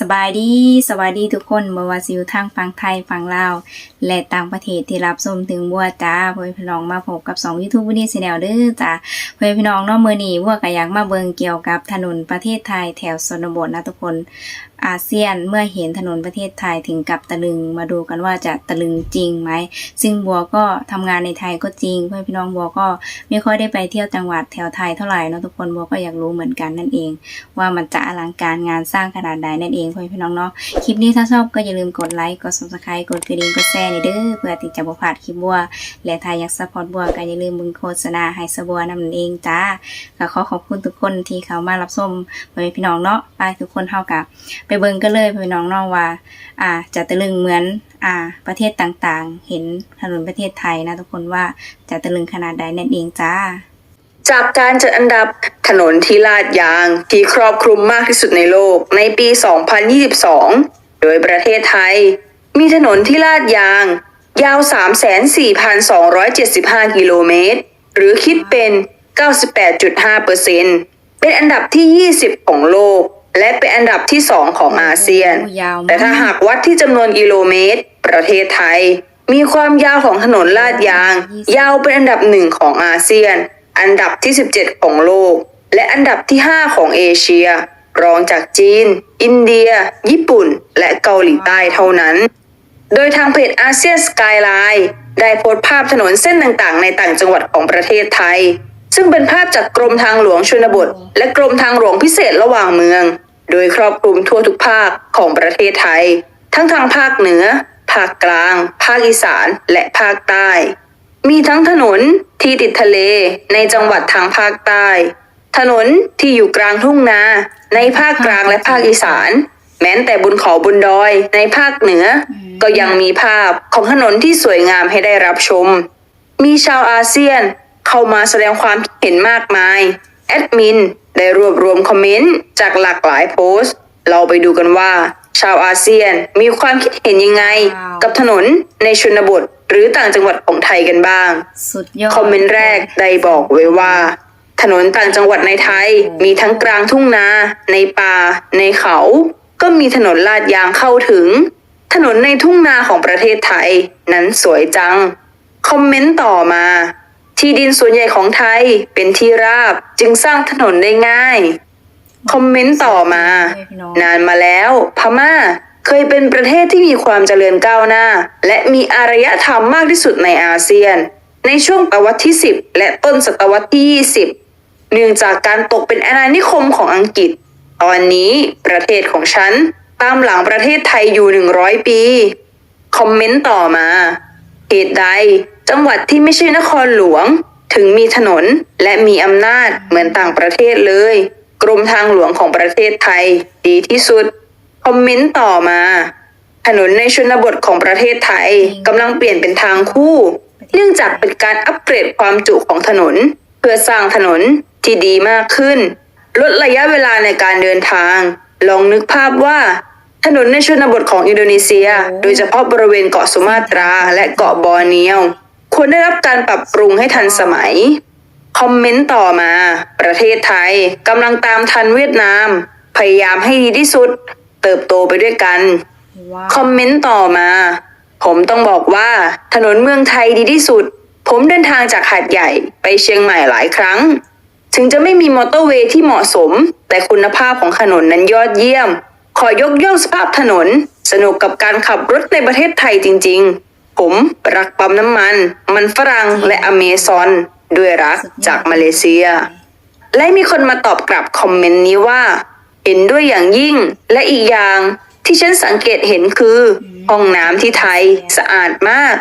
สบายดีสวัสดีทุกคนบว่าซิวทางฝั่งไทยฝั่งลาวและต่างประเทศที่รับชมถึงบัวจ้าเพื่อนพี่น้องมาพบกับ2 YouTube วันนี้สิแนวเด้อจ้าเพื่อนพี่น้องเนาะมื้อนีบัวกะอยากมาเบิงเกี่ยวกับถนนประเทศไทยแถวสนบทนะทุกคน อาเซียนเมื่อเห็นถนนประเทศไทยถึงกับตะลึงมาดูกันว่าจะตะลึงจริงไหม ซึ่งบัวก็ทำงานในไทยก็จริง เพื่อนพี่น้องบัวก็ไม่ค่อยได้ไปเที่ยวจังหวัดแถวไทยเท่าไหร่เนาะทุกคนบัวก็อยากรู้เหมือนกันนั่นเอง ว่ามันจะอลังการงานสร้างขนาดใดนั่นเองเพื่อนพี่น้องเนาะคลิปนี้ถ้าชอบก็อย่าลืมกดไลค์กด subscribe กดกระดิ่งกดแชร์ในเด้อเพื่อที่จะบ่พลาดคลิปบัว และถ้าอยากซัพพอร์ตบัวก็อย่าลืมบึงโฆษณาให้สบัวนั่นเองจ้าก็ขอขอบคุณทุกคนที่เข้ามารับชมเพื่อนพี่น้องเนาะไปทุกคนเท่ากับเบิ่งกันเลยพี่น้องน้องว่า อ่าจะตะลึงเหมือนอ่า ประเทศต่างๆ เห็นถนนประเทศไทยนะทุกคนว่าจะตะลึงขนาดใดนั่นเองจ้าจากการจัดอันดับถนนที่ลาดยางที่ครอบคลุมมากที่สุดในโลกในปี 2022 โดยประเทศไทย มีถนนที่ลาดยาง ยาว 34,275 กิโลเมตร หรือคิดเป็น 98.5%เป็นอันดับที่ 20 ของโลก และเป็นอันดับที่2ของอาเซียนโอ้ยาวมากแต่ถ้าหากวัดที่จำนวนกิโลเมตร ประเทศไทย มีความยาวของถนนลาดยาง ยาวเป็นอันดับหนึ่งของอาเซียน อันดับที่ 17 ของโลก และอันดับที่ 5 ของเอเชีย รองจากจีน อินเดีย ญี่ปุ่น และเกาหลีใต้เท่านั้น โดยทางเพจอาเซียนสกายไลน์ได้โพสต์ภาพถนนเส้นต่างๆ ในต่างจังหวัดของประเทศไทย ซึ่งเป็นภาพจากกรมทางหลวงชนบท และกรมทางหลวงพิเศษระหว่างเมือง โดยครอบคลุมทั่วทุกภาคของประเทศไทย ทั้งทางภาคเหนือ ภาคกลาง ภาคอีสาน และภาคใต้ มีทั้งถนนที่ติดทะเลในจังหวัดทางภาคใต้ ถนนที่อยู่กลางทุ่งนา ในภาคกลางและภาคอีสาน แม้แต่บนเขาบนดอยในภาคเหนือ ก็ยังมีภาพของถนนที่สวยงามให้ได้รับชม มีชาวอาเซียน เข้ามาแสดงความคิดเห็นมากมาย แอดมินได้รวบรวมคอมเมนต์จากหลากหลายโพสต์ เราไปดูกันว่า ชาวอาเซียนมีความคิดเห็นยังไงว้าวกับถนนในชนบทหรือต่างจังหวัดของไทยกันบ้าง สุดยอดคอมเมนต์แรกได้บอกไว้ว่า ถนนต่างจังหวัดในไทยมีทั้งกลางทุ่งนา ในป่า ในเขา ก็มีถนนลาดยางเข้าถึง ถนนในทุ่งนาของประเทศไทย นั้นสวยจัง คอมเมนต์ต่อมา ที่ดินส่วนใหญ่ของไทยเป็นที่ราบจึงสร้างถนนได้ง่าย คอมเมนต์ต่อมาพี่น้องนานมาแล้ว พม่าเคยเป็นประเทศที่มีความเจริญก้าวหน้า และมีอารยธรรมมากที่สุดในอาเซียน ในช่วงศตวรรษที่ 10 และต้นศตวรรษที่ 20 เนื่องจากการตกเป็นอาณานิคมของอังกฤษ ตอนนี้ประเทศของฉันตามหลังประเทศไทยอยู่ 100 ปี คอมเมนต์ต่อมา เหตุใด จังหวัดที่ไม่ใช่นครหลวง ถึงมีถนนและมีอำนาจเหมือนต่างประเทศเลย กรมทางหลวงของประเทศไทย ดีที่สุด คอมเมนต์ต่อมา ถนนในชนบทของประเทศไทยกำลังเปลี่ยนเป็นทางคู่ เนื่องจากเป็นการอัปเกรดความจุของถนน เพื่อสร้างถนนที่ดีมากขึ้น ลดระยะเวลาในการเดินทาง ลองนึกภาพว่า ถนนในชนบทของอินโดนีเซีย โดยเฉพาะบริเวณเกาะสุมาตราและเกาะบอร์เนียว ควรได้รับการปรับปรุงให้ทันสมัย คอมเมนต์ต่อมา ประเทศไทยกำลังตามทันเวียดนาม พยายามให้ดีที่สุด เติบโตไปด้วยกันว้าวคอมเมนต์ต่อมา ผมต้องบอกว่าถนนเมืองไทยดีที่สุด ผมเดินทางจากหาดใหญ่ไปเชียงใหม่หลายครั้ง ถึงจะไม่มีมอเตอร์เวย์ที่เหมาะสม แต่คุณภาพของถนนนั้นยอดเยี่ยม ขอยกย่องสภาพถนน สนุกกับการขับรถในประเทศไทยจริง ๆ ผมรักปั๊มน้ำมัน มันฝรั่งและอเมซอน ด้วยรักจากมาเลเซีย และมีคนมาตอบกลับคอมเมนต์นี้ว่า เห็นด้วยอย่างยิ่งและอีกอย่างที่ฉันสังเกตเห็นคือ ห้องน้ำที่ไทยสะอาดมาก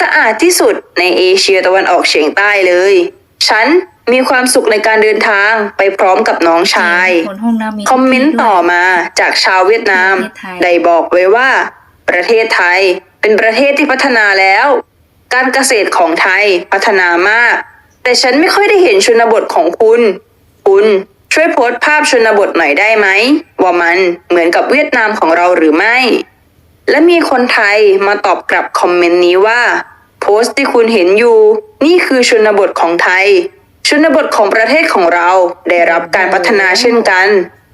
สะอาดที่สุดในเอเชียตะวันออกเฉียงใต้เลย ฉัน มีความสุขในการเดินทางไปพร้อมกับน้องชาย คนห้องน้ำมีคอมเมนต์ต่อมาจากชาวเวียดนามประเทศไทยได้บอกไว้ว่า ประเทศไทยเป็นประเทศที่พัฒนาแล้ว การเกษตรของไทยพัฒนามาก แต่ฉันไม่ค่อยได้เห็นชนบทของคุณ คุณช่วยโพสต์ภาพชนบทหน่อยได้ไหม ว่ามันเหมือนกับเวียดนามของเราหรือไม่ และมีคนไทยมาตอบกลับคอมเมนต์นี้ว่า โพสต์ที่คุณเห็นอยู่ นี่คือชนบทของไทย ชนบทของประเทศของเราได้รับการพัฒนาเช่นกัน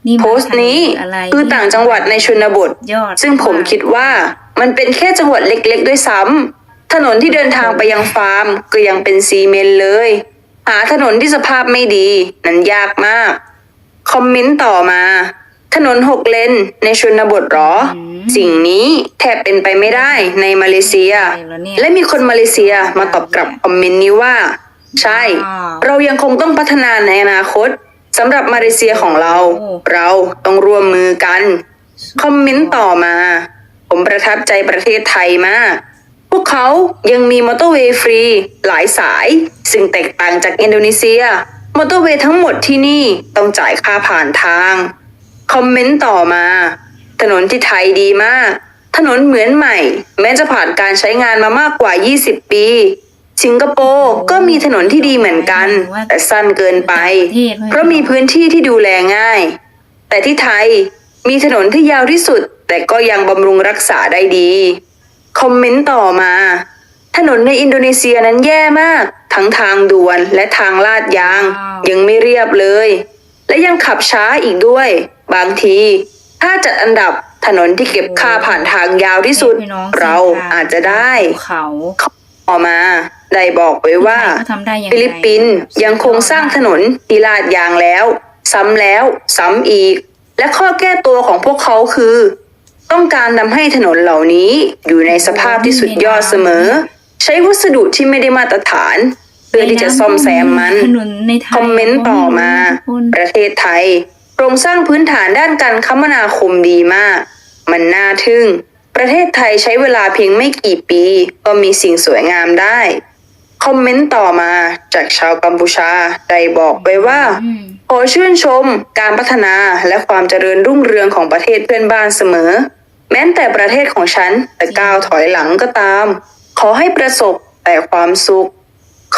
นี่มันโพสต์นี้ถนนอะไรคือต่างจังหวัดในชนบทยอดซึ่งผมคิดว่ามันเป็นแค่จังหวัดเล็กๆ ด้วยซ้ำถนนที่เดินทางไปยังฟาร์มก็ยังเป็นซีเมนต์เลย หาถนนที่สภาพไม่ดี นั้นยากมาก คอมเมนต์ต่อมา ถนนหกเลนในชนบทหรอ สิ่งนี้แทบเป็นไปไม่ได้ในมาเลเซีย และมีคนมาเลเซียมาตอบกลับคอมเมนต์นี้ว่า ใช่ เรายังคงต้องพัฒนาในอนาคตสำหรับมาเลเซียของเรา เราต้องร่วมมือกัน คอมเมนต์ต่อมา ผมประทับใจประเทศไทยมาก พวกเขายังมีมอเตอร์เวย์ฟรี หลายสาย ซึ่งแตกต่างจากอินโดนีเซีย มอเตอร์เวย์ทั้งหมดที่นี่ต้องจ่ายค่าผ่านทาง คอมเมนต์ต่อมา ถนนที่ไทยดีมาก ถนนเหมือนใหม่ แม้จะผ่านการใช้งานมามากกว่า 20 ปี สิงคโปร์ก็มีถนนที่ดีเหมือนกัน แต่สั้นเกินไป เพราะมีพื้นที่ที่ดูแลง่าย แต่ที่ไทยมีถนนที่ยาวที่สุด แต่ก็ยังบำรุงรักษาได้ดี คอมเมนต์ต่อมา ถนนในอินโดนีเซียนั้นแย่มาก ทั้งทางด่วนและทางลาดยาง ยังไม่เรียบเลย และยังขับช้าอีกด้วย บางที ถ้าจัดอันดับถนนที่เก็บค่าผ่านทางยาวที่สุดพี่น้องเราอาจจะได้ภูเขาต่อมา ได้บอกไว้ว่าเขาทำได้ยังไงฟิลิปปินส์ยังคงสร้างถนนที่ลาดยางแล้ว ซ้ำแล้ว ซ้ำอีก และข้อแก้ตัวของพวกเขาคือ ต้องการทำให้ถนนเหล่านี้อยู่ในสภาพที่สุดยอดเสมอ ใช้วัสดุที่ไม่ได้มาตรฐานเพื่อที่จะซ่อมแซมมันถนนในไทยคอมเมนต์ต่อมาทุกคนประเทศไทยโครงสร้างพื้นฐานด้านการคมนาคมดีมาก มันน่าทึ่ง ประเทศไทยใช้เวลาเพียงไม่กี่ปี ก็มีสิ่งสวยงามได้ คอมเมนต์ต่อมาจากชาวกัมพูชาได้บอกไว้ว่าอืมขอชื่นชมการพัฒนาและความเจริญรุ่งเรืองของประเทศเพื่อนบ้านเสมอ แม้แต่ประเทศของฉันจะก้าวถอยหลังก็ตาม ขอให้ประสบแต่ความสุข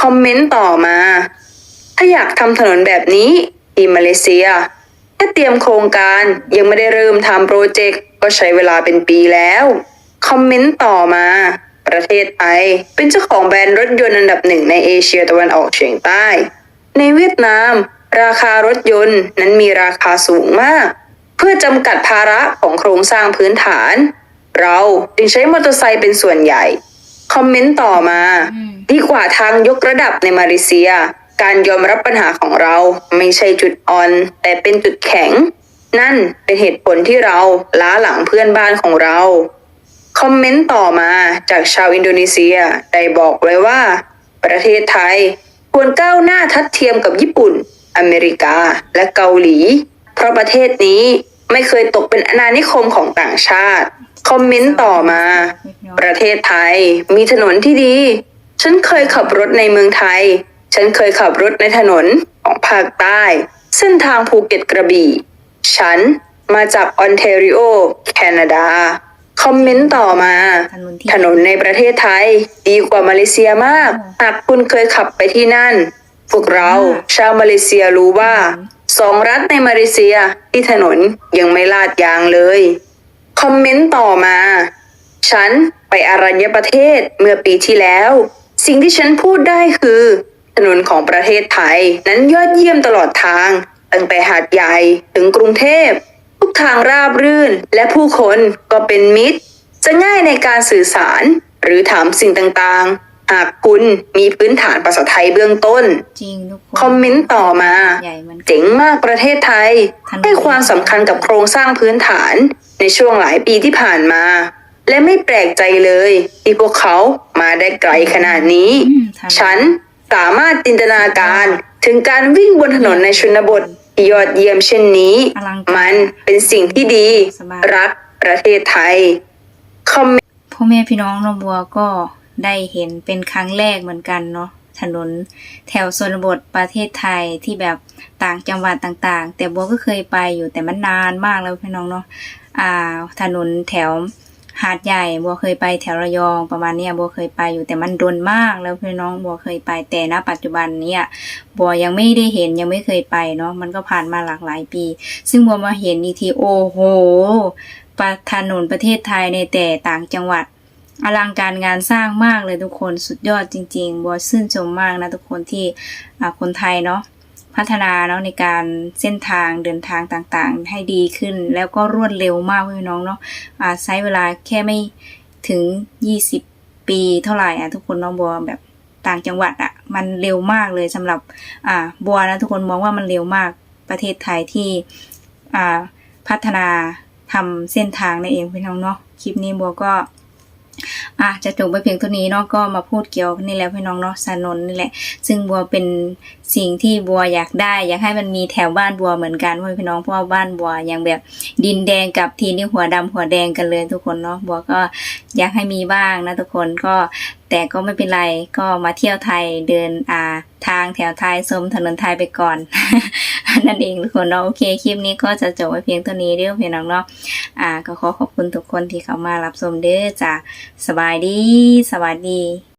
คอมเมนต์ต่อมา ถ้าอยากทำถนนแบบนี้ที่มาเลเซียแค่เตรียมโครงการยังไม่ได้เริ่มทำโปรเจกต์ก็ใช้เวลาเป็นปีแล้ว คอมเมนต์ต่อมา ประเทศไทยเป็นเจ้าของแบรนด์รถยนต์อันดับหนึ่งในเอเชียตะวันออกเฉียงใต้ ในเวียดนาม ราคารถยนต์นั้นมีราคาสูงมาก เพื่อจำกัดภาระของโครงสร้างพื้นฐาน เราจึงใช้มอเตอร์ไซค์เป็นส่วนใหญ่ คอมเมนต์ต่อมาอืมดีกว่าทางยกระดับในมาเลเซีย การยอมรับปัญหาของเราไม่ใช่จุดอ่อน แต่เป็นจุดแข็ง นั่นเป็นเหตุผลที่เราล้าหลังเพื่อนบ้านของเรา คอมเมนต์ต่อมาจากชาวอินโดนีเซียได้บอกไว้ว่า ประเทศไทยควรก้าวหน้าทัดเทียมกับญี่ปุ่น อเมริกา และเกาหลี เพราะประเทศนี้ไม่เคยตกเป็นอาณานิคมของต่างชาติ คอมเมนต์ต่อมา ประเทศไทยมีถนนที่ดี ฉันเคยขับรถในเมืองไทย ฉันเคยขับรถในถนนของภาคใต้ เส้นทางภูเก็ตกระบี่ ฉันมาจากออนแทรีโอ แคนาดา คอมเมนต์ต่อมา ถนนที่ถนนในประเทศไทย ดีกว่ามาเลเซียมาก หากคุณเคยขับไปที่นั่น พวกเราชาวมาเลเซียรู้ว่าสองรัฐในมาเลเซียที่ถนนยังไม่ลาดยางเลย คอมเมนต์ต่อมา ฉันไปอารัญญประเทศเมื่อปีที่แล้ว สิ่งที่ฉันพูดได้คือ ถนนของประเทศไทยนั้นยอดเยี่ยมตลอดทางตั้งแต่หาดใหญ่ถึงกรุงเทพ ทุกทางราบรื่น และผู้คนก็เป็นมิตร จะง่ายในการสื่อสาร หรือถามสิ่งต่างๆ หากคุณมีพื้นฐานภาษาไทยเบื้องต้น จริงทุกคนคอมเมนต์ต่อมา ใหญ่เหมือนกัน เจ๋งมากประเทศไทยถนนให้ความสำคัญกับโครงสร้างพื้นฐานในช่วงหลายปีที่ผ่านมา และไม่แปลกใจเลย ที่พวกเขามาได้ไกลขนาดนี้ อืมถนนฉันสามารถจินตนาการถึงการวิ่งบนถนนในชนบทที่ ยอดเยี่ยมเช่นนี้อลังการมันเป็นสิ่งที่ดีสบายรักประเทศไทยคอมเมนต์พ่อแม่พี่น้องน้องบัวก็ได้เห็นเป็นครั้งแรกเหมือนกันเนาะถนนแถวชนบทประเทศไทยที่แบบต่างจังหวัดต่างๆ แต่บัวก็เคยไปอยู่แต่มันนานมากแล้วพี่น้องเนาะอ่า ถนนแถว หาดใหญ่บัวเคยไปแถวระยองประมาณเนี้ยบัวเคยไปอยู่แต่มันดนมากแล้วพี่น้องบัวเคยไปแต่ณปัจจุบันเนี่ยบัวยังไม่ได้เห็นยังไม่เคยไปเนาะมันก็ผ่านมาหลากหลายปี ซึ่งบัวมาเห็นอีกทีโอ้โหประถนนประเทศไทยในแต่ต่างจังหวัดอลังการงานสร้างมากเลยทุกคนสุดยอดจริง ๆบัวชื่นชมมากนะทุกคนที่คนไทยเนาะ พัฒนาเนาะในการเส้นทางเดินทางต่างๆ ให้ดีขึ้น แล้วก็รวดเร็วมากพี่น้องเนาะอาใช้เวลาแค่ไม่ถึง 20 ปีเท่าไหร่อะทุกคนน้องบัวแบบต่างจังหวัดอะมันเร็วมากเลยสำหรับอ่าบัวนะทุกคนมองว่ามันเร็วมากประเทศไทยที่อ่าพัฒนาทำเส้นทางนั่นเองพี่น้องเนาะคลิปนี้บัวก็ อะจะจบไปเพียงเท่านี้เนาะก็มาพูดเกี่ยวนี่แหละพี่น้องเนาะสานนนี่แหละ ซึ่งบัวเป็นสิ่งที่บัวอยากได้ อยากให้มันมีแถวบ้านบัวเหมือนกันเพราะพี่น้องเพราะว่าบ้านบัวยังแบบดินแดงกับทีนี่หัวดำหัวแดงกันเลยทุกคนเนาะบัวก็อยากให้มีบ้างนะทุกคนก็ แต่ก็ไม่เป็นไรก็มาเที่ยวไทยเดินอ่าทางแถวไทยชมถนนไทยไปก่อนนั่นเองทุกคนเนาะโอเคคลิปนี้ก็จะจบไปเพียงเท่านี้เด้อพี่น้องเนาะอ่า ก็ขอขอบคุณทุกคนที่เข้ามารับชมเด้อจ้ะสบายดี สวัสดี